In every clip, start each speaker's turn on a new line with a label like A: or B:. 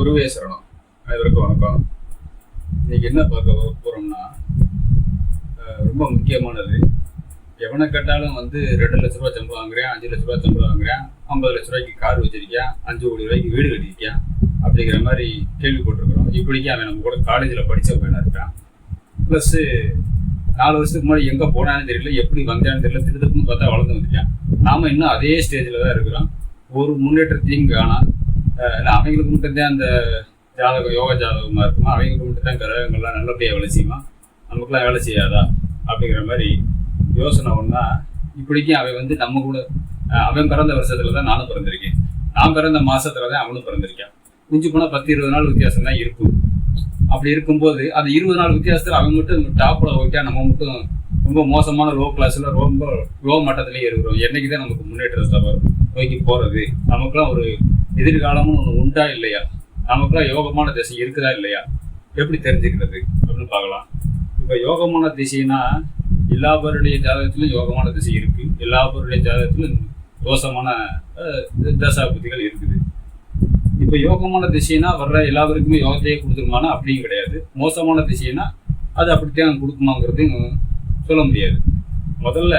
A: குருவே சரணம். அனைவருக்கும் வணக்கம். இன்னைக்கு என்ன பார்க்க போகிறோம்னா ரொம்ப முக்கியமானது. எவனை கேட்டாலும் வந்து ரெண்டு லட்ச ரூபா சம்பளம் வாங்குறேன் அஞ்சு லட்ச ரூபா சம்பளம் வாங்குறேன் ஐம்பது லட்ச ரூபாய்க்கு கார் வச்சிருக்கேன் அஞ்சு கோடி ரூபாய்க்கு வீடு கட்டியிருக்கேன் அப்படிங்கிற மாதிரி கேள்வி போட்டிருக்கிறோம் இப்படிக்கு அவன் நம்ம கூட காலேஜில் படித்த பையனாக இருக்கான். ப்ளஸ்ஸு நாலு வருஷத்துக்கு முன்னாடி எங்கே போனான்னு தெரியல எப்படி வந்தான்னு தெரியல திருத்தப்புன்னு பார்த்தா வளர்ந்து வந்துட்டான். நாம் இன்னும் அதே ஸ்டேஜில் தான் இருக்கிறோம். ஒரு முன்னேற்றத்தையும் காணாம். இல்லை அவங்களுக்கு மட்டும்தான் அந்த ஜாதகம் யோகா ஜாதகமாக இருக்குமா? அவங்களுக்கு மட்டும் தான் கிரகங்கள்லாம் நல்லபடியாக வேலை செய்யுமா? நமக்குலாம் வேலை செய்யாதா? அப்படிங்கிற மாதிரி யோசனை ஒன்றா இப்படிக்கும் அவன் வந்து நம்ம கூட அவன் பிறந்த வருஷத்துல தான் நானும் பிறந்திருக்கேன். நான் பிறந்த மாசத்துல தான் அவனும் பிறந்திருக்கான். மிஞ்சி போனால் பத்து இருபது நாள் வித்தியாசம் தான் இருக்கும். அப்படி இருக்கும்போது அந்த இருபது நாள் வித்தியாசத்தில் அவன் மட்டும் டாப்பில் ஓகே நம்ம மட்டும் ரொம்ப மோசமான லோ கிளாஸில் ரொம்ப லோ மட்டத்திலேயே இருக்கிறோம். என்னைக்கு தான் நமக்கு முன்னேற்றத்தை வரும் நோக்கி போகிறது நமக்குலாம் ஒரு எதிர்காலம்னு ஒன்று உண்டா இல்லையா? நமக்குலாம் யோகமான திசை இருக்குதா இல்லையா? எப்படி தெரிஞ்சுக்கிறது அப்படின்னு பார்க்கலாம். இப்போ யோகமான திசைனா எல்லா பேருடைய ஜாதகத்திலும் யோகமான திசை இருக்கு. எல்லா பேருடைய ஜாதகத்திலும் தோஷமான தசா புத்திகள் இருக்குது. இப்போ யோகமான திசைனா வர்ற எல்லாருக்குமே யோகத்தையே கொடுத்துருமானா? அப்படியும் கிடையாது. மோசமான திசைனா அது அப்படித்தான் கொடுக்குமாங்கிறது சொல்ல முடியாது. முதல்ல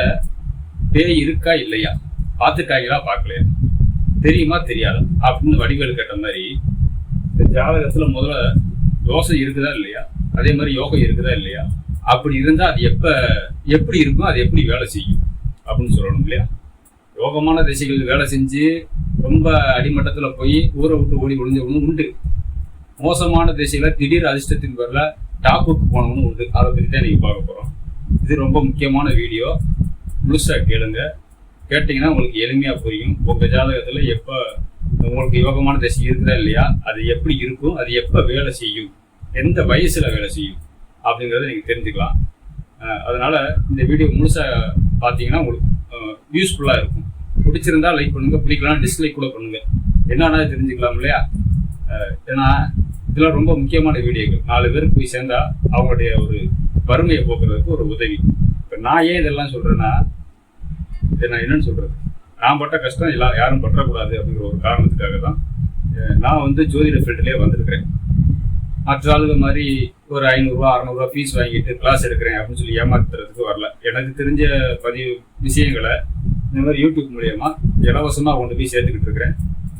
A: பேய் இருக்கா இல்லையா? பார்த்துருக்காங்களா பார்க்கலையா? தெரியுமா தெரியாது. அப்படின்னு வடிவேல் கேட்ட மாதிரி இந்த ஜாதகத்துல முதல்ல யோசம் இருக்குதா இல்லையா? அதே மாதிரி யோகம் இருக்குதா இல்லையா? அப்படி இருந்தா அது எப்ப எப்படி இருக்கும் அது எப்படி வேலை செய்யும் அப்படின்னு சொல்லணும் இல்லையா? யோகமான திசைகள் வேலை செஞ்சு ரொம்ப அடிமட்டத்துல போய் ஊரை விட்டு ஓடி ஒளிஞ்சவனும் உண்டு. மோசமான திசையில திடீர் அதிர்ஷ்டத்தின் பேர்ல டாப்புக்கு போனவனும் உண்டு. அதை பற்றி தான் நீங்க பார்க்க போறோம். இது ரொம்ப முக்கியமான வீடியோ. முழுசா கேளுங்க. கேட்டிங்கன்னா உங்களுக்கு எளிமையாக புரியும். உங்கள் ஜாதகத்தில் எப்போ உங்களுக்கு யோகமான திசை இருக்குதா இல்லையா? அது எப்படி இருக்கும்? அது எப்போ வேலை செய்யும்? எந்த வயசில் வேலை செய்யும்? அப்படிங்கிறத நீங்கள் தெரிஞ்சுக்கலாம். அதனால் இந்த வீடியோ முழுசாக பார்த்தீங்கன்னா உங்களுக்கு யூஸ்ஃபுல்லாக இருக்கும். பிடிச்சிருந்தா லைக் பண்ணுங்கள் பிடிக்கலாம் டிஸ்லைக் கூட பண்ணுங்கள் என்னன்னா தெரிஞ்சுக்கலாம் இல்லையா? ஏன்னா இதெல்லாம் ரொம்ப முக்கியமான வீடியோக்கள் நாலு பேருக்கு போய் சேர்ந்தா அவங்களுடைய ஒரு வறுமையை போக்குறதுக்கு ஒரு உதவி. இப்போ நான் ஏன் இதெல்லாம் சொல்கிறேன்னா இதை நான் என்னன்னு சொல்றது? நான் பட்ட கஷ்டம் எல்லா யாரும் பற்றக்கூடாது அப்படிங்கிற ஒரு காரணத்துக்காக தான் நான் வந்து ஜோதிட ஃபீல்டுலேயே வந்திருக்கிறேன். மற்ற ஆளுங்க மாதிரி ஒரு ஐநூறுரூவா அறநூறுவா ஃபீஸ் வாங்கிட்டு கிளாஸ் எடுக்கிறேன் அப்படின்னு சொல்லி ஏமாத்துறதுக்கு வரல. எனக்கு தெரிஞ்ச பதிவு விஷயங்களை இந்த மாதிரி யூடியூப் மூலயமா இலவசமாக கொண்டு போய் சேர்த்துக்கிட்டு இருக்கிறேன்.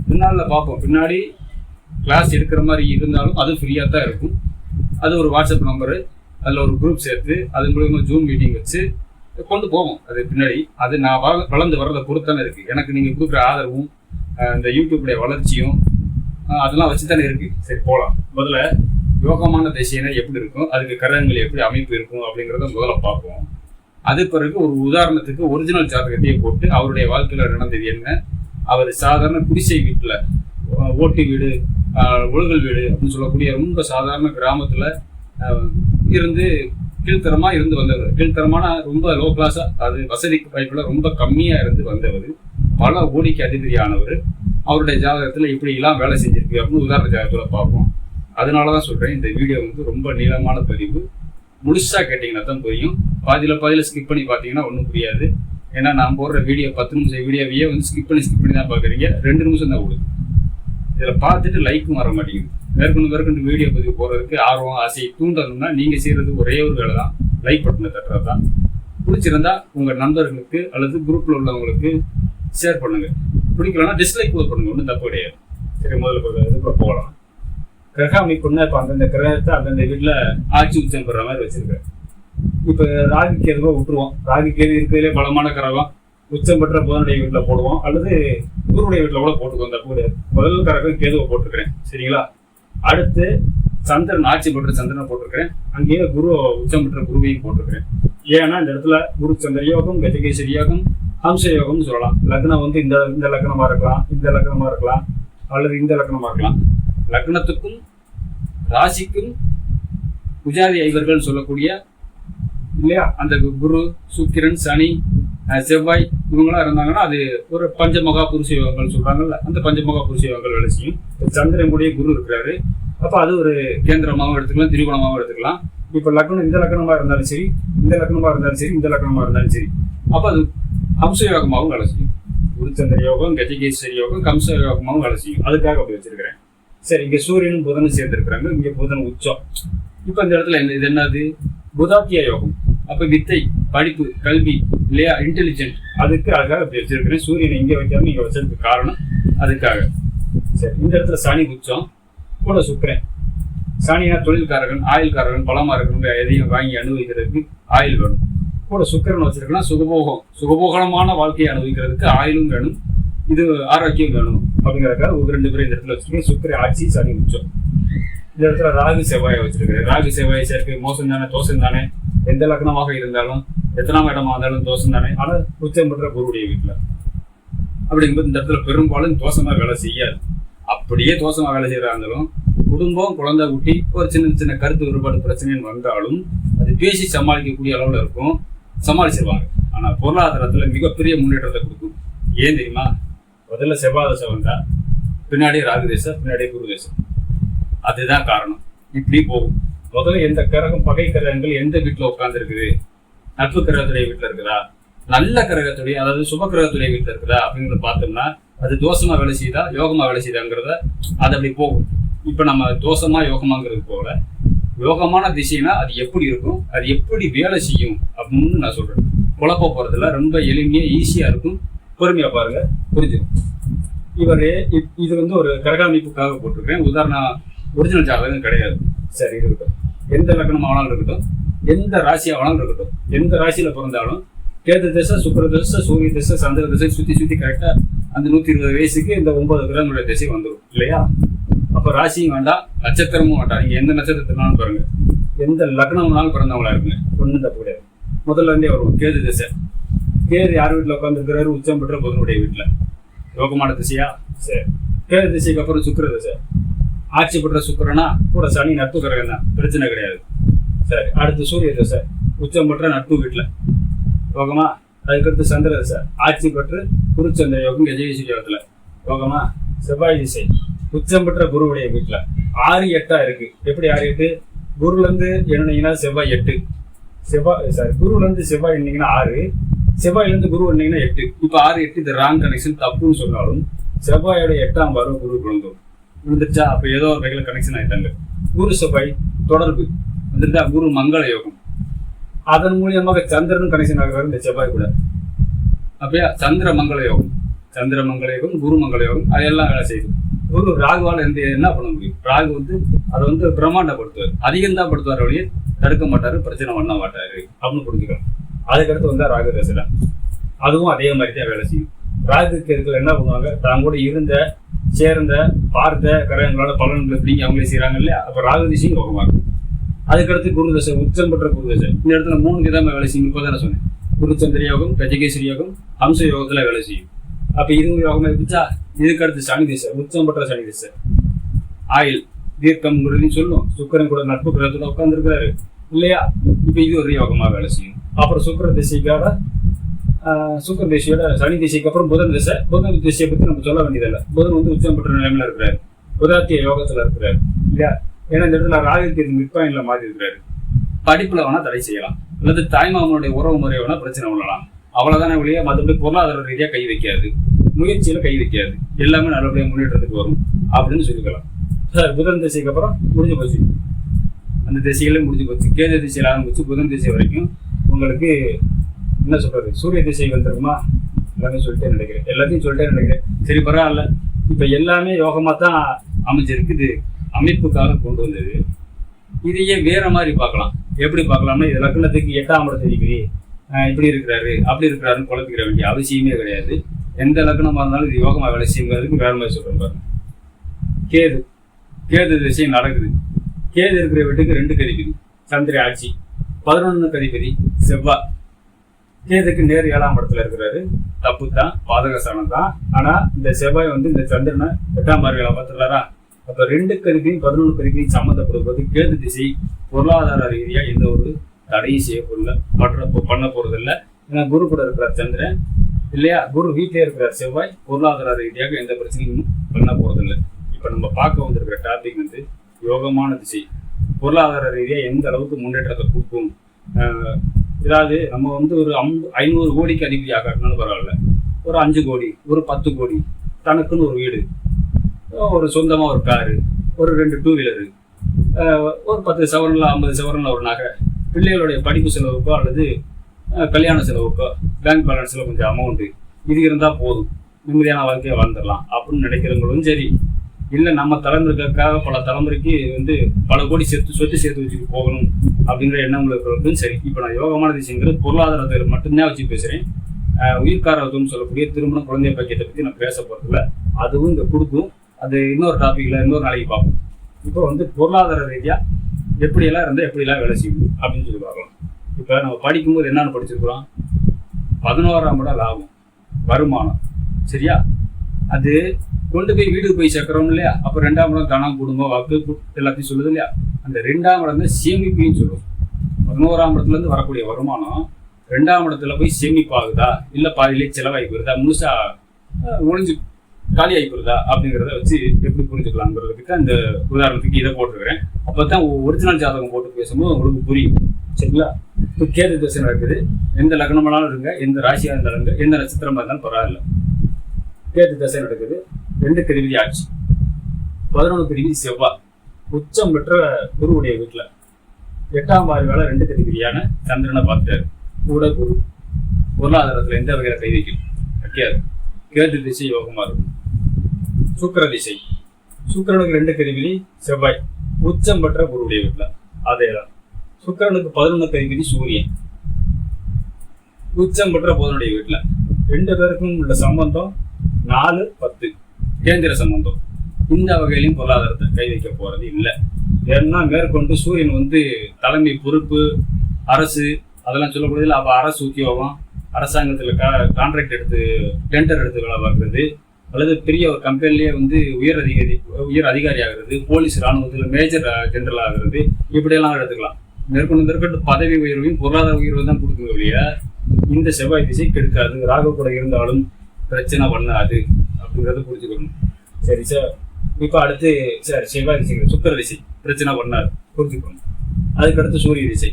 A: பின்னால பார்ப்போம். பின்னாடி கிளாஸ் எடுக்கிற மாதிரி இருந்தாலும் அது ஃப்ரீயாக தான் இருக்கும். அது ஒரு வாட்ஸ்அப் நம்பரு அதில் ஒரு குரூப் சேர்த்து அது மூலியமா ஜூம் மீட்டிங் வச்சு கொண்டு போவோம். அது பின்னாடி. அது நான் வளர்ந்து வர்றதை பொறுத்தானே இருக்கு. எனக்கு நீங்கள் கொடுக்குற ஆதரவும் இந்த யூடியூப்புடைய வளர்ச்சியும் அதெல்லாம் வச்சு தானே இருக்கு. சரி போகலாம் முதல்ல யோகமான திசைனா எப்படி இருக்கும்? அதுக்கு கரகங்கள் எப்படி அமைப்பு இருக்கும் அப்படிங்கிறத முதல்ல பார்ப்போம். அது பிறகு ஒரு உதாரணத்துக்கு ஒரிஜினல் ஜாதகத்தையே போட்டு அவருடைய வாழ்க்கையில நடந்தது என்ன? அவர் சாதாரண குடிசை வீட்டில் ஓட்டு வீடு ஒழுகல் வீடு அப்படின்னு சொல்லக்கூடிய ரொம்ப சாதாரண கிராமத்தில் இருந்து கீழ்த்தரமா இருந்து வந்தவர். கீழ்த்தரமான ரொம்ப லோ கிளாஸா அது வசதிக்கு வாய்ப்புல ரொம்ப கம்மியா இருந்து வந்தவர். பல கோடிக்கு அதிபதியானவர். அவருடைய ஜாதகத்துல இப்படி எல்லாம் வேலை செஞ்சிருக்கு அப்படின்னு உதாரண ஜாதகத்துல பார்ப்போம். அதனாலதான் சொல்றேன் இந்த வீடியோ வந்து ரொம்ப நீளமான பதிவு. முழுசா கேட்டீங்கன்னா தான் புரியும். பாதியில பாதியில ஸ்கிப் பண்ணி பார்த்தீங்கன்னா ஒன்றும் புரியாது. ஏன்னா நான் போடுற வீடியோ பத்து நிமிஷம் வீடியோவையே வந்து ஸ்கிப் பண்ணி ஸ்கிப் பண்ணி தான் பார்க்குறீங்க. ரெண்டு நிமிஷம் தான் கொடுக்கும் இதில் பார்த்துட்டு லைக்கும் வர மாட்டேங்குது. மேற்கொண்டு மேற்கொண்டு வீடியோ பதிவு போகிறதுக்கு ஆர்வம் ஆசை தூண்டணும்னா நீங்கள் செய்கிறது ஒரே ஒரு வேலை தான் லைக் பட்டனை தட்டுறது தான் பிடிச்சிருந்தா உங்கள் நண்பர்களுக்கு அல்லது குரூப்பில் உள்ளவங்களுக்கு ஷேர் பண்ணுங்கள் பிடிக்கலன்னா டிஸ்லைக் கூட பண்ணுங்க. ஒன்றும் தப்பு கிடையாது. சரி முதல்ல ஒரு இதுக்குள்ள போகலாம். கிரக அமைப்புன்னா இப்போ அந்தந்த கிரகத்தை அந்தந்த வீட்டில் ஆட்சி உச்சம் பெற மாதிரி வச்சிருக்கேன் இப்போ ராகு கேதுவை விட்டுருவோம். ராகு கேது இருக்கிறதுலே பலமான கிரகம். உச்சம் பெற்ற புதனுடைய வீட்டில் போடுவோம். அல்லது குருவுடைய வீட்டில் கூட போட்டுக்கோங்க தப்பு கிடையாது முதல் கரகம் கேதுவை போட்டிருக்கிறேன். சரிங்களா? அடுத்து சந்திரன் ஆட்சி பெற்ற சந்திரனை போட்டிருக்கிறேன். அங்கேயே குரு உச்சம் பெற்ற குருவையும் போட்டிருக்கிறேன். ஏன்னா இந்த இடத்துல குரு சந்திர யோகம் கஜகேசரி யோகம் ஹம்ச யோகம்னு சொல்லலாம். லக்னம் வந்து இந்த இந்த லக்னமா இருக்கலாம் இந்த லக்னமா இருக்கலாம் அல்லது இந்த லக்னமா இருக்கலாம். லக்னத்துக்கும் ராசிக்கும் புஜாதி ஐவர்கள் சொல்லக்கூடிய இல்லையா? அந்த கு- குரு சுக்கிரன் சனி செவ்வாய் இவங்களாம் இருந்தாங்கன்னா அது ஒரு பஞ்சமகா புருஷ யோகங்கள் சொல்கிறாங்கல்ல அந்த பஞ்சமகா புருஷ யோகங்கள் வேலை செய்யும். சந்திரன் கூடயே குரு இருக்கிறாரு. அப்போ அது ஒரு கேந்திரமாகவும் எடுத்துக்கலாம் திரிகோணமாகவும் எடுத்துக்கலாம். இப்போ லக்னம் இந்த லக்னமாக இருந்தாலும் சரி இந்த லக்னமாக இருந்தாலும் சரி இந்த லக்னமாக இருந்தாலும் சரி. அப்போ அது அம்ச யோகமாகவும் வேலை செய்யும். குருச்சந்திர யோகம் கஜகேஸ்வரி யோகம் கம்ச யோகமாகவும் வேலை செய்யும். அதுக்காக அப்படி வச்சிருக்கிறேன். சரி இங்கே சூரியனும் புதனும் சேர்ந்துருக்குறாங்க. இங்கே புதன் உச்சம். இப்போ இந்த இடத்துல என்ன இது என்னது? புதாத்திய யோகம். அப்ப வித்தை படிப்பு கல்வி இல்லையா இன்டெலிஜென்ட் அதுக்கு அதுக்காக இப்படி வச்சிருக்கிறேன். சூரியனை எங்கே வைக்காம இங்கே வச்சதுக்கு காரணம் அதுக்காக. சரி இந்த இடத்துல சனி உச்சம். கூட சுக்கரன். சனினா தொழில்காரகன் ஆயுள்காரகன் பலமா இருக்கணும் எதையும் வாங்கி அனுபவிக்கிறதுக்கு ஆயுள் வேணும். கூட சுக்கரன் வச்சிருக்கனா சுகபோகம். சுகபோகமான வாழ்க்கையை அனுபவிக்கிறதுக்கு ஆயுளும் வேணும். இது ஆரோக்கியம் வேணும் அப்படிங்கறதுக்காக ஒரு ரெண்டு பேரும் இந்த இடத்துல வச்சிருக்கேன். சுக்கரை ஆட்சி சனி உச்சம். இந்த இடத்துல ராகு செவ்வாயை வச்சிருக்கிறேன். ராகு செவ்வாய் சேர்க்கை மோசம் தானே தோசம் தானே எந்த லக்னமாக இருந்தாலும் எத்தனாம் இடமா இருந்தாலும் தோசம் தானே. ஆனால் உச்சம் பெற்ற குருவுடைய வீட்டில். அப்படிங்கும்போது இந்த இடத்துல பெரும்பாலும் தோசமா வேலை செய்யாது. அப்படியே தோசமா வேலை செய்யறதா இருந்தாலும் குடும்பம் குழந்தை குட்டி ஒரு சின்ன சின்ன கருத்து வேறுபாடு பிரச்சனைன்னு வந்தாலும் அது பேசி சமாளிக்கக்கூடிய அளவில் இருக்கும். சமாளிச்சிருவாங்க. ஆனால் பொருளாதாரத்துல மிகப்பெரிய முன்னேற்றத்தை கொடுக்கும். ஏன் தெரியுமா? முதல்ல செவ்வாய் வந்தா பின்னாடி ராகு தேசம் பின்னாடி குரு தேசம் அதுதான் காரணம். இப்படி போகும். முதல்ல எந்த கிரகம் பகை கிரகங்கள் எந்த வீட்டுல உட்காந்துருக்குது நட்பு கிரகத்துடைய வீட்டில் இருக்குதா? நல்ல கிரகத்துடைய அதாவது சுப கிரகத்துடைய வீட்டில் இருக்குதா? அப்படிங்கறத பார்த்தோம்னா அது தோஷமா வேலை செய்யுதா யோகமா வேலை செய்யுதாங்கிறத அது அப்படி போகும். இப்ப நம்ம தோஷமா யோகமாங்கிறது போல யோகமான திசைனா அது எப்படி இருக்கும்? அது எப்படி வேலை செய்யும்? அப்படின்னு நான் சொல்றேன். குழப்ப போறதுல ரொம்ப எளிமையா ஈஸியா இருக்கும். பொறுமையா பாருங்க. புரிஞ்சிடும் இவர் இது வந்து ஒரு கிரக அமைப்புக்காக போட்டிருக்கேன் உதாரணம் ஒரிஜினல் ஜாதகம் கிடையாது. சரி இருக்கட்டும். எந்த லக்னம் ஆனாலும் இருக்கட்டும் எந்த ராசி ஆனாலும் இருக்கட்டும் எந்த ராசியில பிறந்தாலும் கேது திசை சுக்கர திசை சூரிய திசை சந்திர திசை சுத்தி சுத்தி கரெக்டா அந்த நூத்தி இருபது வயசுக்கு இந்த ஒன்பது கிரகங்களுடைய திசை வந்துடும் இல்லையா? அப்ப ராசியும் வேண்டாம் நட்சத்திரமும் வேண்டாம். நீங்க எந்த நட்சத்திரத்தினாலும் பாருங்க. எந்த லக்னம்னாலும் பிறந்தவங்களா இருக்குங்க ஒண்ணும் தப்பு கிடையாது முதல்ல இருந்தே வருவோம். கேது திசை. கேது யார் வீட்டுல உட்காந்துருக்கிறாரு உச்சம் பெற்ற புதனுடைய வீட்டுல. யோகமான திசையா? சரி. கேது திசைக்கு அப்புறம் சுக்கர திசை. ஆட்சி பெற்ற சுக்கரனா கூட சனி நட்பு கிரகம் தான் பிரச்சனை கிடையாது. சரி அடுத்து சூரிய தசை உச்சம் பெற்ற நட்பு வீட்டில். யோகமா அதுக்கடுத்து சந்திர தசை ஆட்சி பெற்று குருச்சந்திர யோகம் கஜகேஸ்வரி யோகத்தில். யோகமா செவ்வாய் திசை. உச்சம் பெற்ற குருவுடைய வீட்டில். ஆறு எட்டா இருக்கு. எப்படி ஆறு எட்டு? குருலேருந்து செவ்வாய் எட்டு. செவ்வாய் சாரி குருலேருந்து செவ்வாய் என்னீங்கன்னா ஆறு. செவ்வாயிலேருந்து குரு என்னீங்கன்னா எட்டு. இப்போ ஆறு எட்டு இது ராங் கனெக்ஷன் தப்புன்னு சொன்னாலும் செவ்வாயோட எட்டாம் பார்வை குரு விழுந்துடும் விழுந்துருச்சா? அப்ப ஏதோ ஒரு வகையில கனெக்ஷன் ஆயிட்டாங்க. குரு செவ்வாய் தொடர்பு. வந்துட்டா குரு மங்கள யோகம். அதன் மூலியமாக சந்திரனும் கனெக்ஷன் ஆகிறாரு இந்த செவ்வாய் கூட. அப்படியா? சந்திர மங்கள யோகம். சந்திர மங்கள யோகம் குரு மங்கள யோகம் அதெல்லாம் வேலை செய்யுது. குரு ராகுவால இருந்து என்ன பண்ண முடியும்? ராகு வந்து அதை வந்து பிரம்மாண்டப்படுத்துவார். அதிகம் தான் படுத்துவார் வழியே தடுக்க மாட்டாரு பிரச்சனை பண்ண மாட்டாரு அப்படின்னு புரிஞ்சுக்கலாம். அதுக்கடுத்து வந்தா ராகு தசரா அதுவும் அதே மாதிரி தான் வேலை செய்யும். ராகு கேதுக்கள் என்ன பண்ணுவாங்க? தான் கூட இருந்த சேர்ந்த பார்த்த கிரகங்களோட பலன்கள் பிடிங்க அவங்களே செய்யறாங்க இல்லையா? அப்ப ராகு திசையும் யோகமாகும் அதுக்கடுத்து குரு தசை உச்சம் பெற்ற குரு தசை. இந்த இடத்துல மூணு விதமா வேலை செய்யும். இப்போ தானே சொன்னேன். குருச்சந்திர யோகம் கஜகேஸ்வரி யோகம் அம்ச யோகத்துல வேலை செய்யும். அப்ப இதுவும் யோகமா இருந்துச்சா? இதுக்கு அடுத்து சனி திசை உச்சம் பெற்ற சனி திசை. ஆயில் தீர்க்கம்ங்கிறதையும் சொல்லும் சுக்கரன் கூட நட்பு கிரகத்துல உட்கார்ந்துருக்காரு இல்லையா? இப்ப இது ஒரு யோகமா வேலை செய்யும். அப்புறம் சுக்கர திசைக்காக சுக்கர திசையோட சனி திசைக்கு அப்புறம் புதன் திசை. புதன் திசையை பற்றி நம்ம சொல்ல வேண்டியதில்லை. புதன் வந்து உச்சம் பெற்ற நிலைமையில இருக்கிறாரு. புதாத்திய யோகத்துல இருக்கிறாரு. இல்லையா? ஏன்னா இந்த இடத்துல ராகுக்கு மிட்பாயின்ல மாறி இருக்கிறாரு. படிப்புல வேணா தடை செய்யலாம். அல்லது தாய்மாமனுடைய உறவு முறை வேணா பிரச்சனை விடலாம் அவ்வளவுதானே ஒழிய மற்றபடி பொருளாதார ரீதியா கை வைக்காது. முயற்சியில கை வைக்காது. எல்லாமே நல்லபடியாக முன்னேற்றத்துக்கு வரும் அப்படின்னு சொல்லிக்கலாம். சார் புதன் திசைக்கு அப்புறம் முடிஞ்சு போச்சு. அந்த திசைகளே முடிஞ்சு போச்சு. கேது திசையில் ஆரம்பிச்சு புதன் திசை வரைக்கும் உங்களுக்கு என்ன சொல்றது சூரிய திசை வந்திருக்குமா? எல்லாமே சொல்லிட்டே நினைக்கிறேன். எல்லாத்தையும் சொல்லிட்டே நினைக்கிறேன். சரி பரவாயில்ல. இப்போ எல்லாமே யோகமாக தான் அமைஞ்சிருக்கு இது அமைப்புக்காக கொண்டு வந்தது. இதையே வேற மாதிரி பார்க்கலாம். எப்படி பார்க்கலாம்னா இது லக்னத்துக்கு எட்டாம் இடத்து டிகிரி இப்படி இருக்கிறாரு அப்படி இருக்கிறாருன்னு குழப்பிக்கிற வேண்டிய அவசியமே கிடையாது. எந்த லக்னமாக இருந்தாலும் இது யோகமாக வேலை செய்யுங்கிறதுக்கு வேற மாதிரி சொல்கிறேன் பாருங்க. கேது. கேது திசையும் நடக்குது. கேது இருக்கிற வீட்டுக்கு ரெண்டு கதிபதி. சந்திர ஆட்சி. பதினொன்று கதிபதி. செவ்வாய் கேதுக்கு நேர் ஏழாம் இடத்துல இருக்கிறாரு. தப்பு தான் பாதகஸ்தானம் தான் ஆனா இந்த செவ்வாய் வந்து இந்த சந்திரனை எட்டாம் பார்வையில பார்த்துறாரா அப்ப ரெண்டு கருவியும் பதினொன்று கருவியும் போது கேது திசை பொருளாதார ரீதியா எந்த ஒரு தடையும் செய்யப்படல மற்ற பண்ண போறது இல்லை ஏன்னா குரு கூட இருக்கிறார் சந்திரன் இல்லையா? குரு வீட்டிலே இருக்கிறார் செவ்வாய் பொருளாதார ரீதியாக எந்த பிரச்சனையும் பண்ண போறது இப்போ இப்ப நம்ம பார்க்க வந்திருக்கிற டாபிக் வந்து யோகமான திசை. பொருளாதார ரீதியா எந்த அளவுக்கு முன்னேற்றத்தை கொடுக்கும்? ஏதாவது நம்ம வந்து ஒரு அம் ஐநூறு கோடிக்கு அதிபதி ஆகாட்டினாலும் பரவாயில்ல. ஒரு அஞ்சு கோடி ஒரு பத்து கோடி தனக்குன்னு ஒரு வீடு ஒரு சொந்தமாக ஒரு காரு ஒரு ரெண்டு டூ வீலரு ஒரு பத்து சவரனில் ஐம்பது சவரனில் ஒரு நகை பிள்ளைகளுடைய படிப்பு செலவுக்கோ அல்லது கல்யாண செலவுக்கோ பேங்க் பேலன்ஸில் கொஞ்சம் அமௌண்ட்டு இது இருந்தால் போதும். நிம்மதியான வாழ்க்கையை வாழ்ந்துடலாம் அப்படின்னு நினைக்கிறவங்களும் சரி இல்லை நம்ம தலைமுறைக்காக பல தலைமுறைக்கு வந்து பல கோடி சேர்த்து சொத்து சேர்த்து வச்சுட்டு போகணும் அப்படிங்கிற எண்ணம் இருக்கிறவங்களுக்கும் சரி. இப்போ நான் யோகமான விஷயங்கிறது பொருளாதாரத்தை மட்டும்தான் வச்சு பேசுகிறேன் உயிர்காரத்துவம் சொல்லக்கூடிய திருமணம் குழந்தை பாக்கியத்தை பற்றி நான் பேச போகிறதில்ல அதுவும் இங்கே கொடுக்கும். அது இன்னொரு டாப்பிக்கில் இன்னொரு நாளைக்கு பார்ப்போம். இப்போ வந்து பொருளாதார ரீதியாக எப்படியெல்லாம் இருந்தால் எப்படியெல்லாம் வேலை செய்யும் அப்படின்னு சொல்லி பார்க்கலாம். இப்போ நம்ம படிக்கும்போது என்னென்னு படிச்சிருக்கிறோம்? பதினோராம் கூட லாபம் வருமானம். சரியா? அது கொண்டு போய் வீட்டுக்கு போய் சேர்க்குறோம் இல்லையா? அப்போ ரெண்டாம் இடம் தனம் குடும்பம் வாக்கு எல்லாத்தையும் சொல்லுது இல்லையா? அந்த ரெண்டாம் இடம் தான் சேமிப்புன்னு சொல்லுவோம். பதினோராம் இடத்துலேருந்து வரக்கூடிய வருமானம் ரெண்டாம் இடத்துல போய் சேமிப்பாகுதா இல்லை பாதியிலே செலவாகி போயிருதா? முழுசா ஒழிஞ்சு காலியாகி போயிருதா? அப்படிங்கிறத வச்சு எப்படி புரிஞ்சுக்கலாங்கிறதுக்கு அந்த உதாரணத்துக்கு இதை போட்டிருக்கிறேன். அப்போ தான் ஒரிஜினல் ஜாதகம் போட்டு பேசும்போது உங்களுக்கு புரியும். சரிங்களா? இப்போ கேது தசை நடக்குது. எந்த லக்னமானாலும் இருங்க எந்த ராசியாக இருந்தாலும் எந்த நட்சத்திரமாக இருந்தாலும் பரவாயில்ல. கேது தசை நடக்குது. ரெண்டு கருவிதி ஆட்சி பதினொன்று கருவிதி செவ்வாய் உச்சம் பெற்ற குருவுடைய வீட்டில். எட்டாம் பாதி வேலை ரெண்டு கதிபதியான சந்திரனை பார்த்தாரு கூட குரு. பொருளாதாரத்தில் எந்த வகையான கை வைக்கணும் வைக்காது கேது திசை யோகமா இருக்கும். சுக்கர திசை. சுக்கிரனுக்கு ரெண்டு கதிபதி செவ்வாய். உச்சம் பெற்ற குருவுடைய வீட்டில். அதேதான். சுக்கிரனுக்கு பதினொன்று கதிபதி சூரியன். உச்சம் பெற்ற புதனுடைய வீட்டுல. ரெண்டு பேருக்கும் உள்ள சம்பந்தம் நாலு பத்து. கேந்திர சம்பந்தம். இந்த வகையிலும் பொருளாதாரத்தை கை வைக்க போறது இல்லை. ஏன்னா மேற்கொண்டு சூரியன் வந்து தலைமை பொறுப்பு அரசு அதெல்லாம் சொல்லக்கூடியதில்ல அப்போ அரசு உத்தியோகம் கா கான்ட்ராக்ட் எடுத்து டெண்டர் எடுத்து வேலை பார்க்குறது. அல்லது பெரிய ஒரு கம்பெனிலேயே வந்து உயர் அதிகாரி உயர் அதிகாரி ஆகிறது போலீஸ் ராணுவத்தில் மேஜர் ஜெனரல் ஆகிறது. இப்படியெல்லாம் எடுத்துக்கலாம். மேற்கொண்டு மேற்கொண்டு பதவி உயர்வையும் பொருளாதார உயர்வு தான் கொடுக்குறது இல்லையா இந்த செவ்வாய் திசை கெடுக்காது. ராகு கூட இருந்தாலும் பிரச்சனை பண்ணாது. அப்படிங்கிறது புரிஞ்சுக்கணும். சரி சார் இப்போ அடுத்து சார் செவ்வாய் திசை சுக்கர திசை பிரச்சனை பண்ணார். புரிஞ்சுக்கணும். அதுக்கடுத்து சூரிய திசை.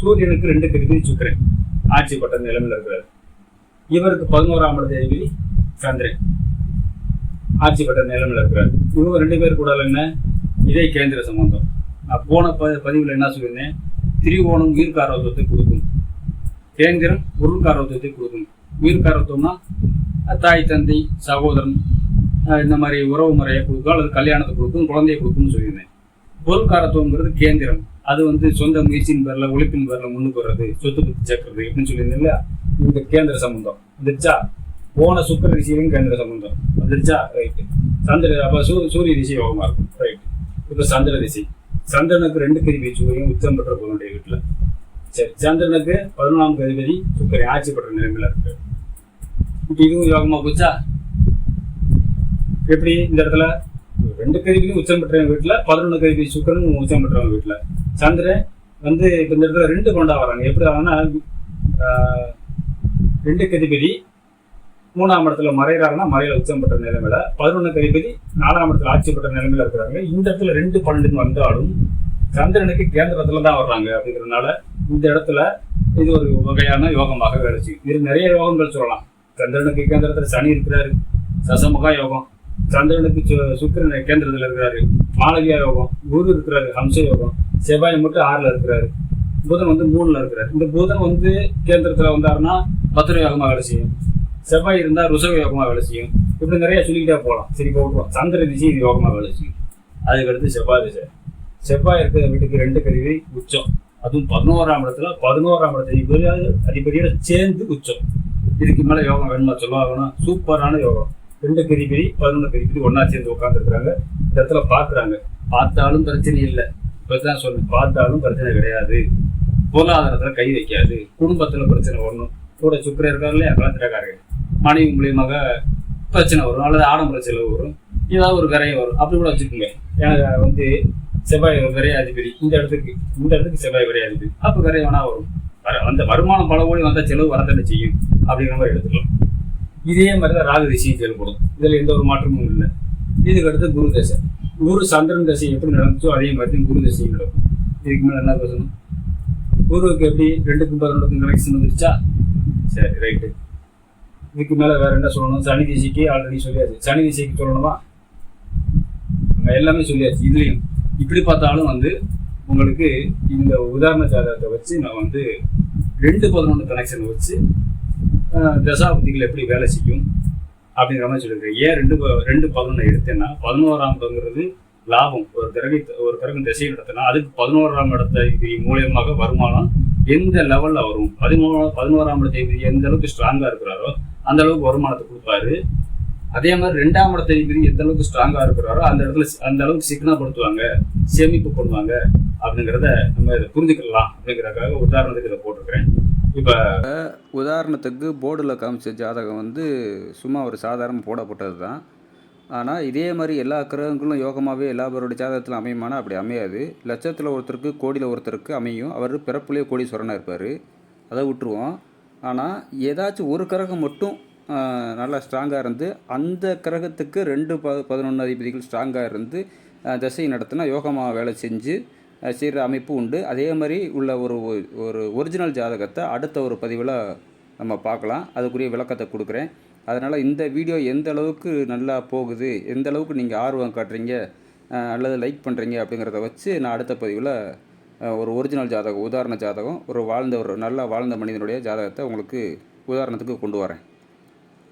A: சூரியனுக்கு ரெண்டு கதிபதி சுக்கரன் ஆட்சி பட்ட நிலைமையில் இருக்கிறார். இவருக்கு பதினோராம் இடத்து அதிபதி சந்திரன் ஆட்சி பட்ட நிலைமையில் இருக்கிறார். இவங்க ரெண்டு பேர் கூட என்ன? இதே கேந்திர சம்பந்தம். நான் போன ப பதிவில் என்ன சொல்லியிருந்தேன்? திரிகோணம் உயிர்காரத்துவத்தை கொடுக்கும். கேந்திரம் பொருள்காரத்துவத்தை கொடுக்கும். உயிர்காரத்துவம்னா தாய் தந்தை சகோதரன் இந்த மாதிரி உறவு முறையை கொடுக்கும் அல்லது கல்யாணத்தை கொடுக்கும் குழந்தையை கொடுக்கும்னு சொல்லியிருந்தேன். பொருள்காரத்துவங்கிறது கேந்திரம். அது வந்து சொந்த முயற்சியின் பேரில் உழைப்பின் பேரில் முன்னுக்கு வர்றது சொத்து பத்தி சேர்க்கறது எப்படின்னு சொல்லியிருந்தேன் இல்லையா? இந்த கேந்திர சம்பந்தம். வந்துருச்சா? போன சுக்கர ரிஷியும் கேந்திர சம்பந்தம். வந்துருச்சா? ரைட்டு சந்திர அப்போ சூ சூரிய ரிஷி யோகமாக இருக்கும். ரைட்டு இப்போ சந்திர ரிஷி சந்திரனுக்கு ரெண்டு கதிபதி சூரியன் உச்சம் பெற்ற பொண்ணுடைய வீட்டில். சரி சந்திரனுக்கு பதினொன்றாம் கதிபதி சுக்கரை ஆட்சி பெற்ற நிலைமையில் இருக்குது இப்ப இதுவும் யோகமா போச்சா? எப்படி இந்த இடத்துல? ரெண்டு கதிபதியும் உச்சம் பெற்றவங்க வீட்டுல பதினொன்று கதிபதி சுக்கரன் உச்சம் பெற்றவங்க வீட்டுல. சந்திரன் வந்து இப்ப இந்த இடத்துல ரெண்டு கொண்டா வராங்க. எப்படி ஆகுனா ஆஹ், ரெண்டு கதிபதி மூணாம் இடத்துல மறைகிறாருன்னா மறையில உச்சம் பெற்ற நிலைமையில. பதினொன்று கதிபதி நாலாம் இடத்துல ஆட்சி பெற்ற நிலைமையில இருக்கிறாங்க. இந்த இடத்துல ரெண்டு பன்னெண்டு வந்தாலும் சந்திரனுக்கு கேந்திரத்துல தான் வர்றாங்க அப்படிங்கிறதுனால இந்த இடத்துல இது ஒரு வகையான யோகமாக வேலை செய்யும். இது நிறைய யோகங்கள் சொல்லலாம். சந்திரனுக்கு கேந்திரத்தில் சனி இருக்கிறாரு. சசமுகா யோகம். சந்திரனுக்கு சு- கேந்திரத்தில் இருக்கிறாரு. மாளவியா யோகம். குரு இருக்கிறாரு ஹம்ச யோகம். செவ்வாய் மட்டும் ஆறில் இருக்கிறாரு. புதன் வந்து மூணுல இருக்கிறாரு. இந்த புதன் வந்து கேந்திரத்தில் வந்தாருன்னா பத்திர யோகமாக வேலை செய்யும். செவ்வாய் இருந்தால் ருசவ யோகமாக வேலை செய்யும். இப்படி நிறைய சொல்லிக்கிட்டே போகலாம் சரி போட்டுருவோம் சந்திர திசை இது யோகமாக வேலை செய்யும். அதுக்கடுத்து செவ்வாய் திசை. செவ்வாய் இருக்கிற வீட்டுக்கு ரெண்டு கருவி உச்சம். அதுவும் பதினோராம் இடத்துல பதினோராம் இடத்துல அதிபதியோட சேர்ந்து உச்சம். இதுக்கு மேலே யோகம் வேணுமா சொல்லுவாங்கன்னா சூப்பரான யோகம். ரெண்டு கதிபதி பதினொன்று கதிபதி ஒன்றா சேர்ந்து உட்காந்துருக்குறாங்க இந்த இடத்துல பார்க்குறாங்க. பார்த்தாலும் பிரச்சனை இல்லை. இப்பதான் சொல்லு பார்த்தாலும் பிரச்சனை கிடையாது. பொருளாதாரத்தில் கை வைக்காது. குடும்பத்தில் பிரச்சனை வரணும் கூட சுக்கரை இருக்காரு இல்லையா? கலந்துட்டக்காரங்க மனைவி மூலியமாக பிரச்சனை வரும். அல்லது ஆடம்பர செலவு வரும். ஏதாவது ஒரு கரையை வரும். அப்படி கூட வச்சுக்கோங்க. ஏன்னா வந்து செவ்வாய் விரையாதிபதி. இந்த இடத்துக்கு இந்த இடத்துக்கு செவ்வாய் விரையாதிபதி. அப்போ கரையை வேணா வரும். அந்த வருமானம் பல கோடி வந்த செலவு வரதானே செய்யும் அப்படிங்கிற மாதிரி எடுத்துக்கலாம். இதே மாதிரி தான் ராகு திசையும் செயல்படும். இதில் எந்த ஒரு மாற்றமும் இல்லை. இதுக்கு அடுத்து குரு தசை. குரு சந்திரன் தசை எப்படி நடந்துச்சோ அதே மாதிரி தான் குரு தசையும் நடக்கும். இதுக்கு மேலே என்ன பேசணும்? குருவுக்கு எப்படி ரெண்டுக்கும் பதினொன்றுக்கும் கனெக்ஷன் வந்துருச்சா? சரி ரைட்டு இதுக்கு மேலே வேற என்ன சொல்லணும்? சனி திசைக்கு ஆல்ரெடி சொல்லியாச்சு. சனி திசைக்கு சொல்லணுமா? எல்லாமே சொல்லியாச்சு. இதுலேயும் இப்படி பார்த்தாலும் வந்து உங்களுக்கு இந்த உதாரண ஜாதகத்தை வச்சு நான் வந்து ரெண்டு பதினொன்று கனெக்ஷன் வச்சு தசாபதிகள் எப்படி வேலை செய்யும் அப்படிங்கிற மாதிரி சொல்லியிருக்கேன். ஏன் ரெண்டு ப- ரெண்டு பதினொன்று எடுத்தேன்னா பதினோராம் இடங்கிறது லாபம். ஒரு கிரக ஒரு கிரகம் திசை நடத்தினா அதுக்கு பதினோராம் இடத்தை மூலியமாக வருமானம் எந்த லெவலில் வரும்? பதினோரா பதினோராம் இடத்தை எந்த அளவுக்கு ஸ்ட்ராங்காக இருக்கிறாரோ அந்த அளவுக்கு வருமானத்தை கொடுப்பாரு. அதே மாதிரி ரெண்டாம் இடத்தை எந்த அளவுக்கு ஸ்ட்ராங்கா இருக்கிறாரோ அந்த இடத்துல அந்த அளவுக்கு சிக்கனப்படுத்துவாங்க சேமிப்பு பண்ணுவாங்க அப்படிங்கிறத நம்ம இதை புரிஞ்சுக்கலாம் அப்படிங்கிறதுக்காக உதாரணத்துக்கு இதை போட்டிருக்கிறேன். இப்போ
B: உதாரணத்துக்கு போர்டில் காமிச்ச ஜாதகம் வந்து சும்மா ஒரு சாதாரண போடப்பட்டது தான். ஆனால் இதே மாதிரி எல்லா கிரகங்களும் யோகமாகவே எல்லா பேருடைய ஜாதகத்தில் அமையுமானா அப்படி அமையாது. லட்சத்தில் ஒருத்தருக்கு கோடியில் ஒருத்தருக்கு அமையும். அவர் பிறப்புலேயே கோடீஸ்வரனாக இருப்பார். அதை விட்டுருவோம். ஆனால் ஏதாச்சும் ஒரு கிரகம் மட்டும் நல்லா ஸ்ட்ராங்காக இருந்து அந்த கிரகத்துக்கு ரெண்டு ப பதினொன்று அதிபதிகள் ஸ்ட்ராங்காக இருந்து திசை நடத்தினா யோகமாக வேலை செஞ்சு செய்கிற அமைப்பு உண்டு. அதே மாதிரி உள்ள ஒரு ஒ- ஒரு ஒரிஜினல் ஜாதகத்தை அடுத்த ஒரு பதிவில் நம்ம பார்க்கலாம். அதுக்குரிய விளக்கத்தை கொடுக்குறேன். அதனால் இந்த வீடியோ எந்த அளவுக்கு நல்லா போகுது எந்த அளவுக்கு நீங்கள் ஆர்வம் காட்டுறீங்க அல்லது லைக் பண்ணுறீங்க அப்படிங்கிறத வச்சு நான் அடுத்த பதிவில் ஒரு ஒரிஜினல் ஜாதகம் உதாரண ஜாதகம் ஒரு வாழ்ந்த ஒரு நல்லா வாழ்ந்த மனிதனுடைய ஜாதகத்தை உங்களுக்கு உதாரணத்துக்கு கொண்டு வரேன்.